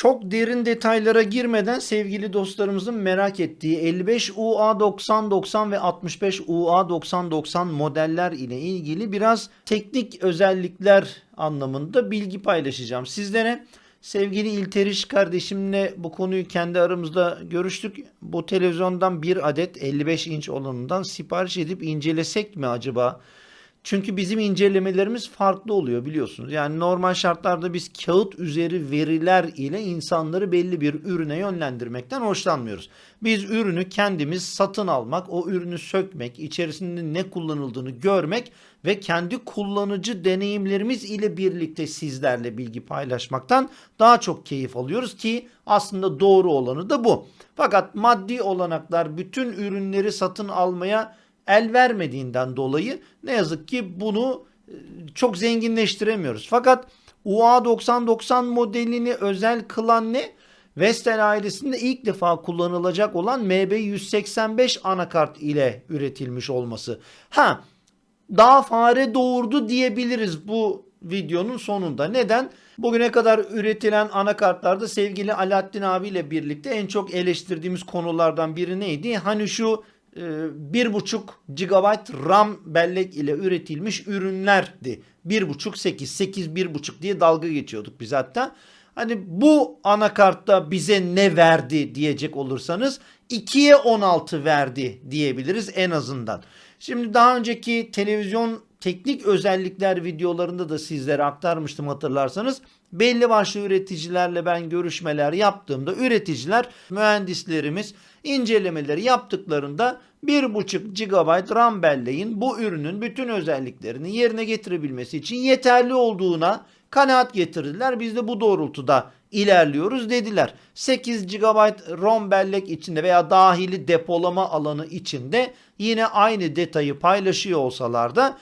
Çok derin detaylara girmeden sevgili dostlarımızın merak ettiği 55 UA 9090 ve 65 UA 9090 modeller ile ilgili biraz teknik özellikler anlamında bilgi paylaşacağım sizlere. Sevgili İlteriş kardeşimle bu konuyu kendi aramızda görüştük. Bu televizyondan bir adet 55 inç olanından sipariş edip incelesek mi acaba? Çünkü bizim incelemelerimiz farklı oluyor biliyorsunuz. Yani normal şartlarda biz kağıt üzeri veriler ile insanları belli bir ürüne yönlendirmekten hoşlanmıyoruz. Biz ürünü kendimiz satın almak, o ürünü sökmek, içerisinde ne kullanıldığını görmek ve kendi kullanıcı deneyimlerimiz ile birlikte sizlerle bilgi paylaşmaktan daha çok keyif alıyoruz ki aslında doğru olanı da bu. Fakat maddi olanaklar bütün ürünleri satın almaya el vermediğinden dolayı ne yazık ki bunu e, çok zenginleştiremiyoruz. Fakat UA 9090 modelini özel kılan ne? Vestel ailesinde ilk defa kullanılacak olan MB185 anakart ile üretilmiş olması. Ha, daha fare doğurdu diyebiliriz bu videonun sonunda. Neden? Bugüne kadar üretilen anakartlarda sevgili Alaaddin abiyle birlikte en çok eleştirdiğimiz konulardan biri neydi? Hani şu 1.5 GB RAM bellek ile üretilmiş ürünlerdi. 1.5 8 8 1.5 diye dalga geçiyorduk biz hatta. Hani bu anakartta bize ne verdi diyecek olursanız 2'ye 16 verdi diyebiliriz en azından. Şimdi daha önceki televizyon teknik özellikler videolarında da sizlere aktarmıştım hatırlarsanız. Belli başlı üreticilerle ben görüşmeler yaptığımda üreticiler, mühendislerimiz incelemeleri yaptıklarında 1.5 GB RAM belleğin bu ürünün bütün özelliklerini yerine getirebilmesi için yeterli olduğuna kanaat getirdiler. Biz de bu doğrultuda ilerliyoruz dediler. 8 GB ROM bellek içinde veya dahili depolama alanı içinde yine aynı detayı paylaşıyor olsalar da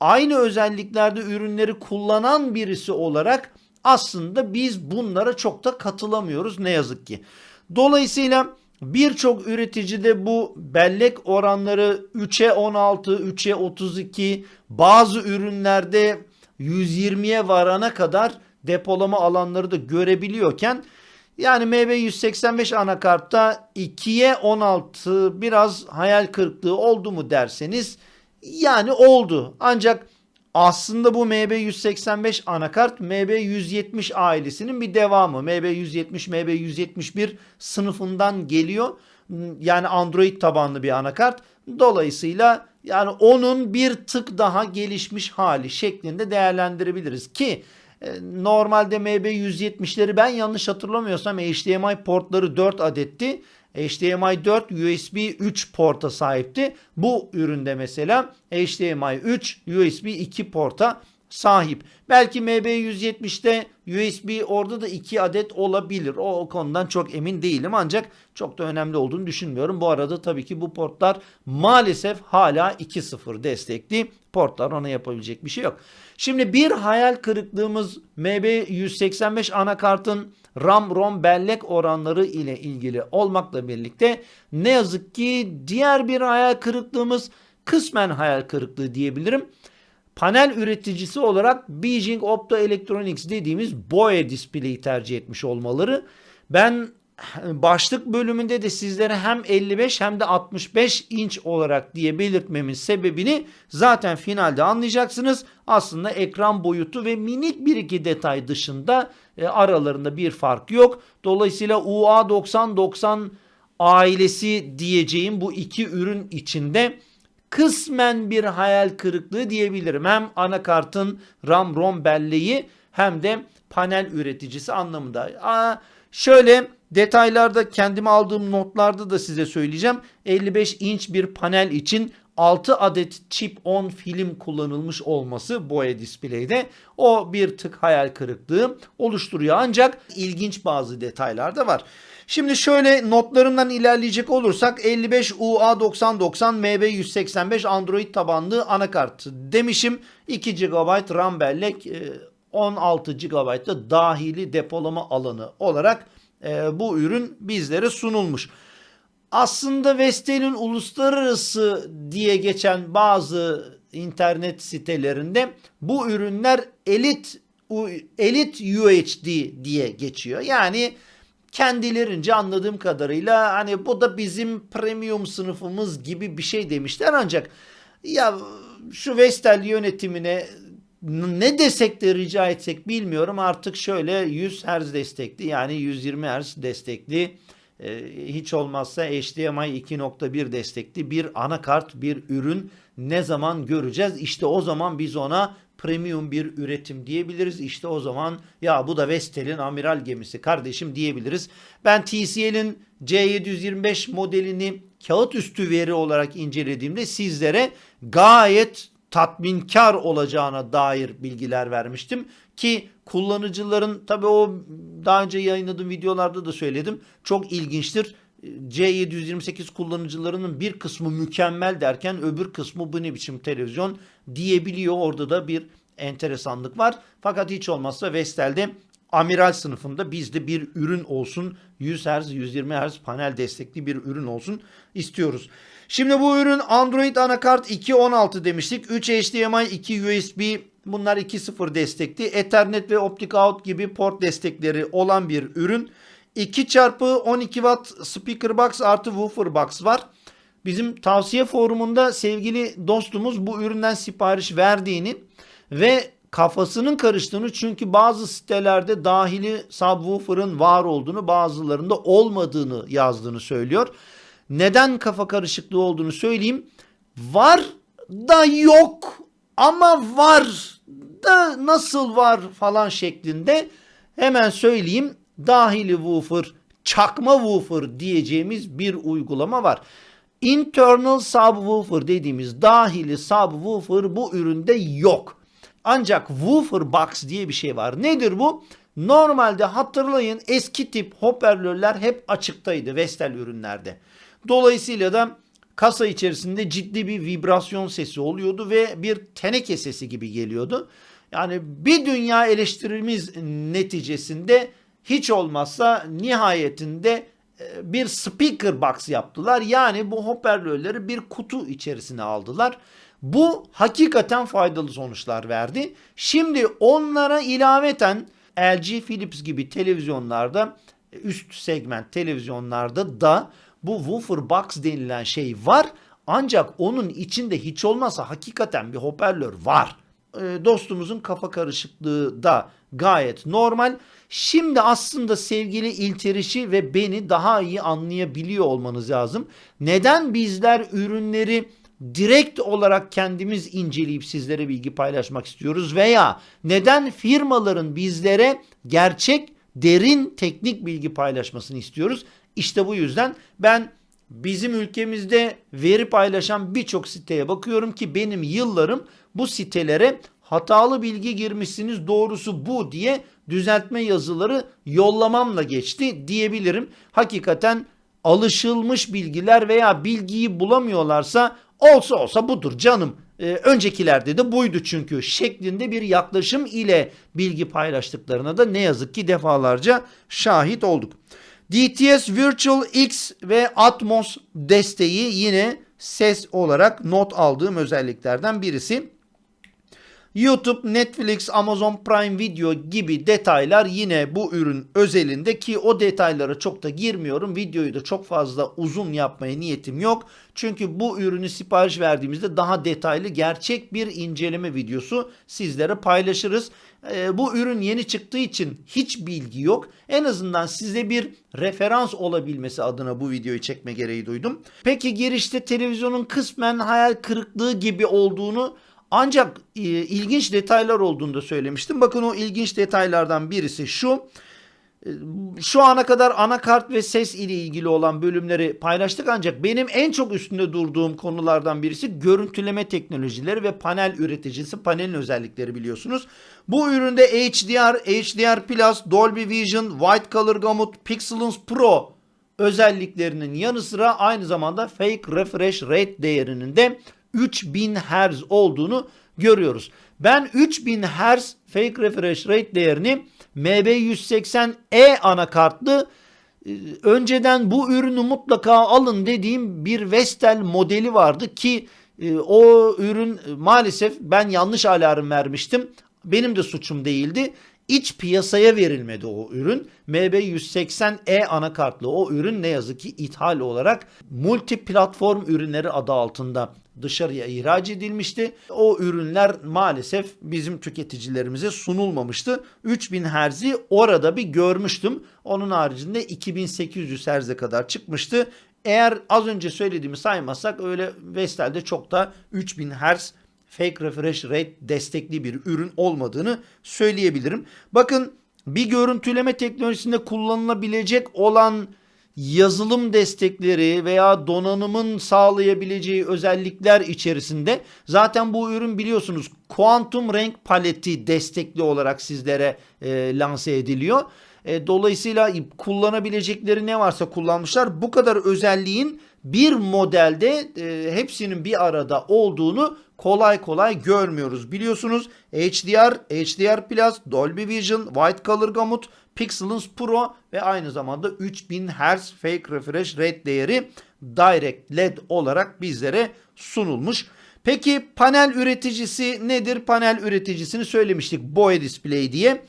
aynı özelliklerde ürünleri kullanan birisi olarak aslında biz bunlara çok da katılamıyoruz ne yazık ki. Dolayısıyla birçok üreticide bu bellek oranları 3'e 16, 3'e 32, bazı ürünlerde 120'ye varana kadar depolama alanları da görebiliyorken yani MB185 anakartta 2'ye 16 biraz hayal kırıklığı oldu mu derseniz yani oldu. Ancak aslında bu MB185 anakart MB170 ailesinin bir devamı. MB170, MB171 sınıfından geliyor. Yani Android tabanlı bir anakart. Dolayısıyla yani onun bir tık daha gelişmiş hali şeklinde değerlendirebiliriz ki e, normalde MB170'leri ben yanlış hatırlamıyorsam HDMI portları 4 adetti. HDMI 4 USB 3 porta sahipti. Bu üründe mesela HDMI 3 USB 2 porta sahip. Belki MB170'te USB orada da 2 adet olabilir. O, o konudan çok emin değilim ancak çok da önemli olduğunu düşünmüyorum. Bu arada tabii ki bu portlar maalesef hala 2.0 destekli portlar ona yapabilecek bir şey yok. Şimdi bir hayal kırıklığımız MB185 anakartın RAM ROM bellek oranları ile ilgili olmakla birlikte ne yazık ki diğer bir hayal kırıklığımız kısmen hayal kırıklığı diyebilirim. Panel üreticisi olarak Beijing Optoelectronics dediğimiz BOE display'i tercih etmiş olmaları. Ben başlık bölümünde de sizlere hem 55 hem de 65 inç olarak diye belirtmemin sebebini zaten finalde anlayacaksınız. Aslında ekran boyutu ve minik bir iki detay dışında e, aralarında bir fark yok. Dolayısıyla UA9090 ailesi diyeceğim bu iki ürün içinde kısmen bir hayal kırıklığı diyebilirim. Hem anakartın RAM ROM belleği hem de panel üreticisi anlamında. Aa, şöyle detaylarda kendime aldığım notlarda da size söyleyeceğim. 55 inç bir panel için 6 adet chip on film kullanılmış olması boya display'de o bir tık hayal kırıklığı oluşturuyor. Ancak ilginç bazı detaylar da var. Şimdi şöyle notlarımdan ilerleyecek olursak 55 UA9090 MB185 Android tabanlı anakart demişim. 2 GB RAM bellek 16 GB da dahili depolama alanı olarak e, bu ürün bizlere sunulmuş. Aslında Vestel'in uluslararası diye geçen bazı internet sitelerinde bu ürünler elit Elite UHD diye geçiyor. Yani kendilerince anladığım kadarıyla hani bu da bizim premium sınıfımız gibi bir şey demişler ancak ya şu Vestel yönetimine ne desek de rica etsek bilmiyorum artık şöyle 100 Hz destekli yani 120 Hz destekli e, hiç olmazsa HDMI 2.1 destekli bir anakart bir ürün ne zaman göreceğiz? İşte o zaman biz ona premium bir üretim diyebiliriz. İşte o zaman ya bu da Vestel'in amiral gemisi kardeşim diyebiliriz. Ben TCL'in C725 modelini kağıt üstü veri olarak incelediğimde sizlere gayet tatminkar olacağına dair bilgiler vermiştim ki kullanıcıların tabi o daha önce yayınladığım videolarda da söyledim çok ilginçtir. C728 kullanıcılarının bir kısmı mükemmel derken öbür kısmı bu ne biçim televizyon diyebiliyor. Orada da bir enteresanlık var. Fakat hiç olmazsa Vestel'de amiral sınıfında bizde bir ürün olsun. 100 Hz, 120 Hz panel destekli bir ürün olsun istiyoruz. Şimdi bu ürün Android anakart 2.16 demiştik. 3 HDMI, 2 USB bunlar 2.0 destekli. Ethernet ve Optic Out gibi port destekleri olan bir ürün. 2 çarpı 12 watt speaker box artı woofer box var. Bizim tavsiye forumunda sevgili dostumuz bu üründen sipariş verdiğini ve kafasının karıştığını çünkü bazı sitelerde dahili subwoofer'ın var olduğunu bazılarında olmadığını yazdığını söylüyor. Neden kafa karışıklığı olduğunu söyleyeyim. Var da yok ama var da nasıl var falan şeklinde hemen söyleyeyim. Dahili woofer, çakma woofer diyeceğimiz bir uygulama var. Internal subwoofer dediğimiz dahili subwoofer bu üründe yok. Ancak woofer box diye bir şey var. Nedir bu? Normalde hatırlayın eski tip hoparlörler hep açıktaydı Vestel ürünlerde. Dolayısıyla da kasa içerisinde ciddi bir vibrasyon sesi oluyordu ve bir teneke sesi gibi geliyordu. Yani bir dünya eleştirimiz neticesinde hiç olmazsa nihayetinde e, bir speaker box yaptılar. Yani bu hoparlörleri bir kutu içerisine aldılar. Bu hakikaten faydalı sonuçlar verdi. Şimdi onlara ilaveten LG Philips gibi televizyonlarda üst segment televizyonlarda da bu woofer box denilen şey var. Ancak onun içinde hiç olmazsa hakikaten bir hoparlör var. E, dostumuzun kafa karışıklığı da gayet normal. Şimdi aslında sevgili İlteriş'i ve beni daha iyi anlayabiliyor olmanız lazım. Neden bizler ürünleri direkt olarak kendimiz inceleyip sizlere bilgi paylaşmak istiyoruz veya neden firmaların bizlere gerçek derin teknik bilgi paylaşmasını istiyoruz? İşte bu yüzden ben bizim ülkemizde veri paylaşan birçok siteye bakıyorum ki benim yıllarım bu sitelere hatalı bilgi girmişsiniz doğrusu bu diye düzeltme yazıları yollamamla geçti diyebilirim. Hakikaten alışılmış bilgiler veya bilgiyi bulamıyorlarsa olsa olsa budur canım. Ee, öncekilerde de buydu çünkü şeklinde bir yaklaşım ile bilgi paylaştıklarına da ne yazık ki defalarca şahit olduk. DTS Virtual X ve Atmos desteği yine ses olarak not aldığım özelliklerden birisi. YouTube, Netflix, Amazon Prime Video gibi detaylar yine bu ürün özelinde ki o detaylara çok da girmiyorum. Videoyu da çok fazla uzun yapmaya niyetim yok. Çünkü bu ürünü sipariş verdiğimizde daha detaylı gerçek bir inceleme videosu sizlere paylaşırız. Ee, bu ürün yeni çıktığı için hiç bilgi yok. En azından size bir referans olabilmesi adına bu videoyu çekme gereği duydum. Peki girişte televizyonun kısmen hayal kırıklığı gibi olduğunu ancak e, ilginç detaylar olduğunu da söylemiştim. Bakın o ilginç detaylardan birisi şu. E, şu ana kadar anakart ve ses ile ilgili olan bölümleri paylaştık ancak benim en çok üstünde durduğum konulardan birisi görüntüleme teknolojileri ve panel üreticisi panelin özellikleri biliyorsunuz. Bu üründe HDR, HDR Plus, Dolby Vision, White Color Gamut, Pixelance Pro özelliklerinin yanı sıra aynı zamanda Fake Refresh Rate değerinin de 3000 Hz olduğunu görüyoruz. Ben 3000 Hz fake refresh rate değerini MB180E anakartlı e, önceden bu ürünü mutlaka alın dediğim bir Vestel modeli vardı ki e, o ürün maalesef ben yanlış alarm vermiştim. benim de suçum değildi. İç piyasaya verilmedi o ürün. MB180E anakartlı o ürün ne yazık ki ithal olarak multi platform ürünleri adı altında dışarıya ihraç edilmişti. O ürünler maalesef bizim tüketicilerimize sunulmamıştı. 3000 Hz'i orada bir görmüştüm. Onun haricinde 2800 Hz'e kadar çıkmıştı. Eğer az önce söylediğimi saymazsak öyle Vestel'de çok da 3000 Hz fake refresh rate destekli bir ürün olmadığını söyleyebilirim. Bakın bir görüntüleme teknolojisinde kullanılabilecek olan yazılım destekleri veya donanımın sağlayabileceği özellikler içerisinde zaten bu ürün biliyorsunuz kuantum renk paleti destekli olarak sizlere e, lanse ediliyor. E, dolayısıyla kullanabilecekleri ne varsa kullanmışlar. Bu kadar özelliğin bir modelde e, hepsinin bir arada olduğunu kolay kolay görmüyoruz. Biliyorsunuz HDR, HDR Plus, Dolby Vision, White Color Gamut, Pixelance Pro ve aynı zamanda 3000 Hz Fake Refresh Rate değeri Direct LED olarak bizlere sunulmuş. Peki panel üreticisi nedir? Panel üreticisini söylemiştik Boya Display diye.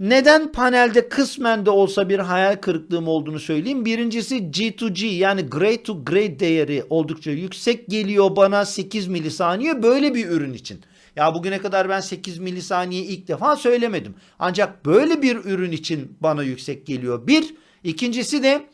Neden panelde kısmen de olsa bir hayal kırıklığım olduğunu söyleyeyim. Birincisi G2G yani Gray to Gray değeri oldukça yüksek geliyor bana 8 milisaniye böyle bir ürün için. Ya bugüne kadar ben 8 milisaniye ilk defa söylemedim. Ancak böyle bir ürün için bana yüksek geliyor. Bir. İkincisi de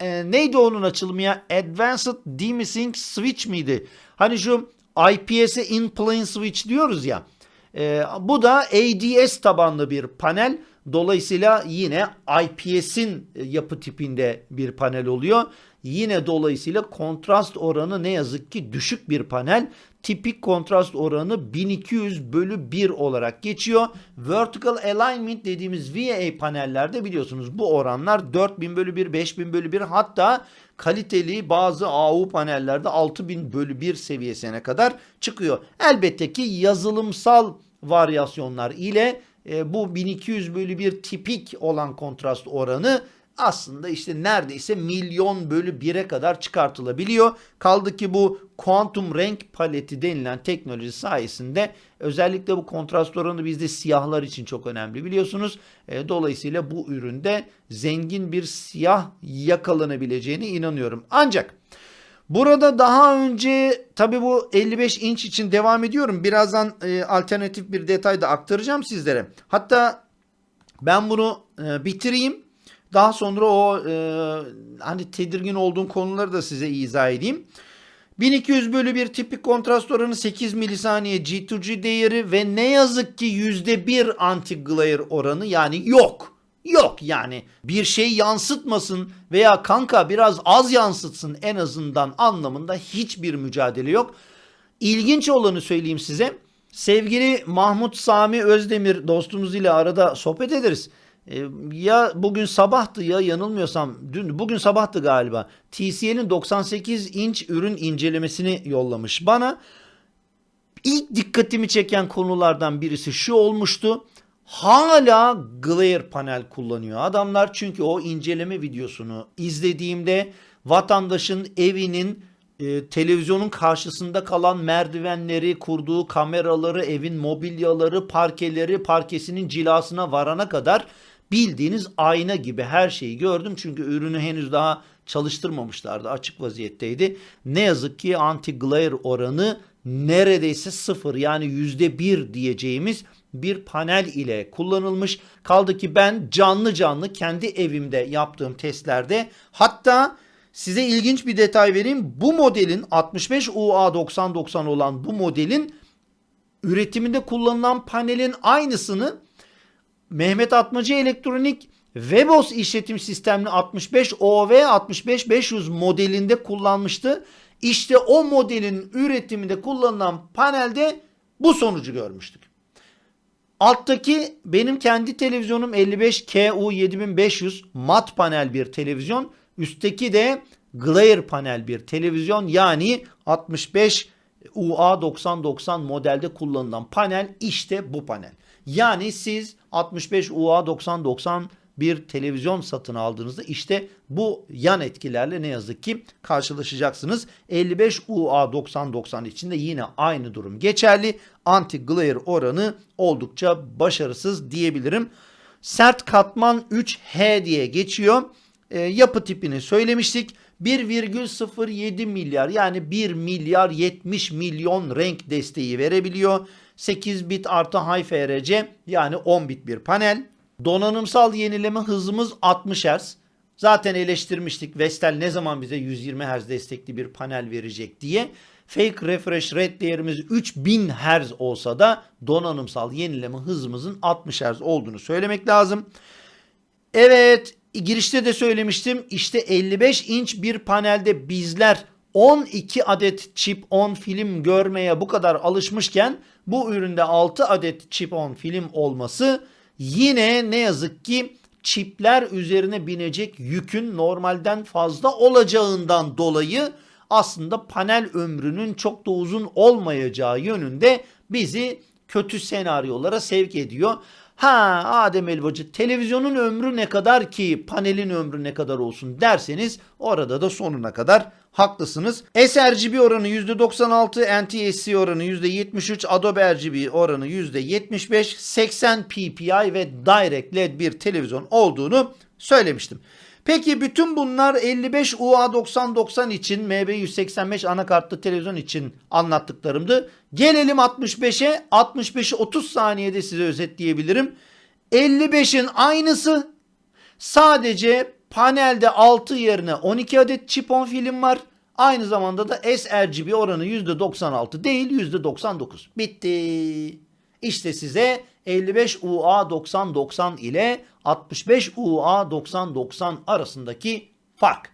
e, neydi onun açılımı ya? Advanced Demising Switch miydi? Hani şu IPS'e in plane switch diyoruz ya. E, bu da ADS tabanlı bir panel. Dolayısıyla yine IPS'in yapı tipinde bir panel oluyor. Yine dolayısıyla kontrast oranı ne yazık ki düşük bir panel. Tipik kontrast oranı 1200 bölü 1 olarak geçiyor. Vertical Alignment dediğimiz VA panellerde biliyorsunuz bu oranlar 4000 bölü 1, 5000 bölü 1 hatta kaliteli bazı AU panellerde 6000 bölü 1 seviyesine kadar çıkıyor. Elbette ki yazılımsal varyasyonlar ile e, bu 1200 bölü 1 tipik olan kontrast oranı aslında işte neredeyse milyon bölü 1'e kadar çıkartılabiliyor. Kaldı ki bu kuantum renk paleti denilen teknoloji sayesinde özellikle bu kontrast oranı bizde siyahlar için çok önemli biliyorsunuz. E, dolayısıyla bu üründe zengin bir siyah yakalanabileceğine inanıyorum. Ancak Burada daha önce tabi bu 55 inç için devam ediyorum. Birazdan e, alternatif bir detay da aktaracağım sizlere. Hatta ben bunu e, bitireyim. Daha sonra o e, hani tedirgin olduğum konuları da size izah edeyim. 1200 bölü bir tipik kontrast oranı 8 milisaniye G2G değeri ve ne yazık ki %1 anti-glare oranı yani yok. Yok yani bir şey yansıtmasın veya kanka biraz az yansıtsın en azından anlamında hiçbir mücadele yok. İlginç olanı söyleyeyim size. Sevgili Mahmut Sami Özdemir dostumuz ile arada sohbet ederiz. Ee, ya bugün sabahtı ya yanılmıyorsam dün bugün sabahtı galiba. TCL'in 98 inç ürün incelemesini yollamış bana. İlk dikkatimi çeken konulardan birisi şu olmuştu hala glare panel kullanıyor adamlar. Çünkü o inceleme videosunu izlediğimde vatandaşın evinin e, televizyonun karşısında kalan merdivenleri, kurduğu kameraları, evin mobilyaları, parkeleri, parkesinin cilasına varana kadar bildiğiniz ayna gibi her şeyi gördüm. Çünkü ürünü henüz daha çalıştırmamışlardı. Açık vaziyetteydi. Ne yazık ki anti glare oranı neredeyse sıfır yani yüzde bir diyeceğimiz bir panel ile kullanılmış. Kaldı ki ben canlı canlı kendi evimde yaptığım testlerde hatta size ilginç bir detay vereyim. Bu modelin 65 UA 9090 olan bu modelin üretiminde kullanılan panelin aynısını Mehmet Atmacı Elektronik Webos işletim sistemli 65 OV 65500 modelinde kullanmıştı. İşte o modelin üretiminde kullanılan panelde bu sonucu görmüştük. Alttaki benim kendi televizyonum 55 KU 7500 mat panel bir televizyon. Üstteki de glare panel bir televizyon yani 65 UA 9090 modelde kullanılan panel işte bu panel. Yani siz 65 UA 9090 bir televizyon satın aldığınızda işte bu yan etkilerle ne yazık ki karşılaşacaksınız. 55 UA 9090 için de yine aynı durum geçerli. Anti glare oranı oldukça başarısız diyebilirim. Sert katman 3H diye geçiyor. E, yapı tipini söylemiştik. 1,07 milyar yani 1 milyar 70 milyon renk desteği verebiliyor. 8 bit artı high FRC yani 10 bit bir panel. Donanımsal yenileme hızımız 60 Hz. Zaten eleştirmiştik Vestel ne zaman bize 120 Hz destekli bir panel verecek diye. Fake refresh rate değerimiz 3000 Hz olsa da donanımsal yenileme hızımızın 60 Hz olduğunu söylemek lazım. Evet girişte de söylemiştim işte 55 inç bir panelde bizler 12 adet chip on film görmeye bu kadar alışmışken bu üründe 6 adet chip on film olması yine ne yazık ki çipler üzerine binecek yükün normalden fazla olacağından dolayı aslında panel ömrünün çok da uzun olmayacağı yönünde bizi kötü senaryolara sevk ediyor. Ha Adem Elbacı televizyonun ömrü ne kadar ki panelin ömrü ne kadar olsun derseniz orada da sonuna kadar haklısınız. sRGB oranı %96, NTSC oranı %73, Adobe RGB oranı %75, 80 ppi ve Direct LED bir televizyon olduğunu söylemiştim. Peki bütün bunlar 55 UA 9090 için MB185 anakartlı televizyon için anlattıklarımdı. Gelelim 65'e. 65'i 30 saniyede size özetleyebilirim. 55'in aynısı. Sadece panelde 6 yerine 12 adet chip on film var. Aynı zamanda da sRGB oranı %96 değil %99. Bitti. İşte size 55 UA 9090 ile 65 UA 9090 arasındaki fark.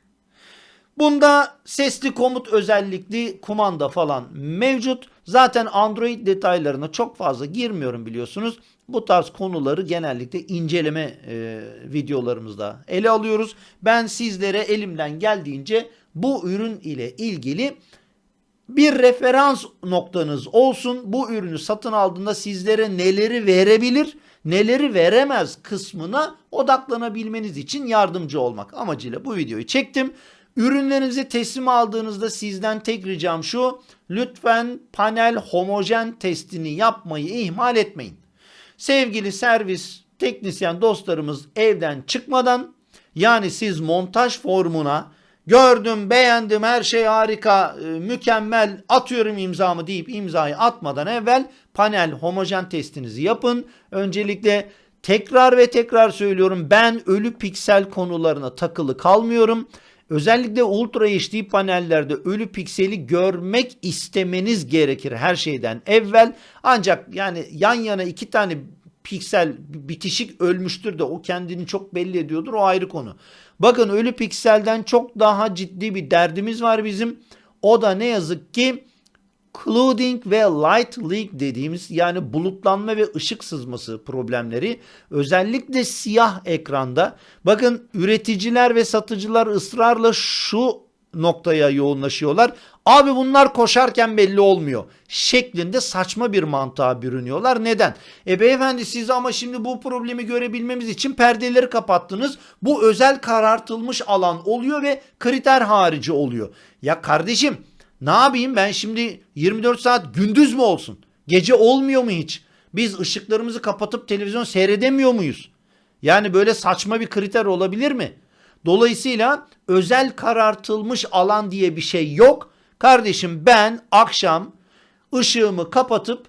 Bunda sesli komut özellikli kumanda falan mevcut. Zaten Android detaylarına çok fazla girmiyorum biliyorsunuz. Bu tarz konuları genellikle inceleme e, videolarımızda ele alıyoruz. Ben sizlere elimden geldiğince bu ürün ile ilgili bir referans noktanız olsun. Bu ürünü satın aldığında sizlere neleri verebilir, neleri veremez kısmına odaklanabilmeniz için yardımcı olmak amacıyla bu videoyu çektim. Ürünlerinizi teslim aldığınızda sizden tek ricam şu. Lütfen panel homojen testini yapmayı ihmal etmeyin. Sevgili servis teknisyen dostlarımız evden çıkmadan yani siz montaj formuna gördüm, beğendim, her şey harika, e, mükemmel, atıyorum imzamı deyip imzayı atmadan evvel panel homojen testinizi yapın. Öncelikle tekrar ve tekrar söylüyorum ben ölü piksel konularına takılı kalmıyorum. Özellikle Ultra HD panellerde ölü pikseli görmek istemeniz gerekir her şeyden evvel. Ancak yani yan yana iki tane piksel bitişik ölmüştür de o kendini çok belli ediyordur o ayrı konu. Bakın ölü pikselden çok daha ciddi bir derdimiz var bizim. O da ne yazık ki clouding ve light leak dediğimiz yani bulutlanma ve ışık sızması problemleri özellikle siyah ekranda bakın üreticiler ve satıcılar ısrarla şu noktaya yoğunlaşıyorlar. Abi bunlar koşarken belli olmuyor. Şeklinde saçma bir mantığa bürünüyorlar. Neden? E beyefendi siz ama şimdi bu problemi görebilmemiz için perdeleri kapattınız. Bu özel karartılmış alan oluyor ve kriter harici oluyor. Ya kardeşim ne yapayım ben şimdi 24 saat gündüz mü olsun? Gece olmuyor mu hiç? Biz ışıklarımızı kapatıp televizyon seyredemiyor muyuz? Yani böyle saçma bir kriter olabilir mi? Dolayısıyla özel karartılmış alan diye bir şey yok. Kardeşim ben akşam ışığımı kapatıp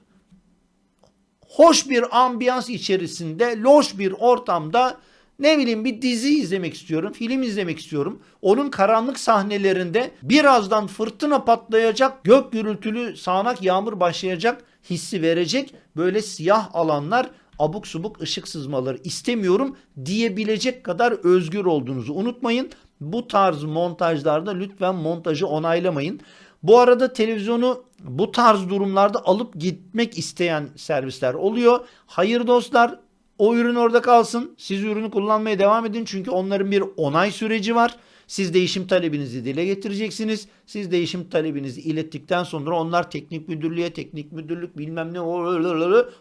hoş bir ambiyans içerisinde, loş bir ortamda ne bileyim bir dizi izlemek istiyorum, film izlemek istiyorum. Onun karanlık sahnelerinde birazdan fırtına patlayacak, gök gürültülü sağanak yağmur başlayacak hissi verecek böyle siyah alanlar abuk subuk ışık sızmaları istemiyorum diyebilecek kadar özgür olduğunuzu unutmayın. Bu tarz montajlarda lütfen montajı onaylamayın. Bu arada televizyonu bu tarz durumlarda alıp gitmek isteyen servisler oluyor. Hayır dostlar o ürün orada kalsın. Siz ürünü kullanmaya devam edin çünkü onların bir onay süreci var. Siz değişim talebinizi dile getireceksiniz. Siz değişim talebinizi ilettikten sonra onlar teknik müdürlüğe, teknik müdürlük bilmem ne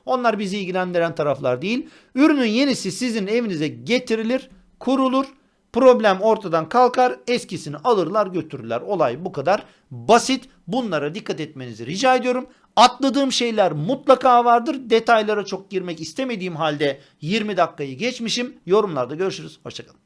onlar bizi ilgilendiren taraflar değil. Ürünün yenisi sizin evinize getirilir, kurulur. Problem ortadan kalkar, eskisini alırlar götürürler. Olay bu kadar basit. Bunlara dikkat etmenizi rica ediyorum. Atladığım şeyler mutlaka vardır. Detaylara çok girmek istemediğim halde 20 dakikayı geçmişim. Yorumlarda görüşürüz. Hoşçakalın.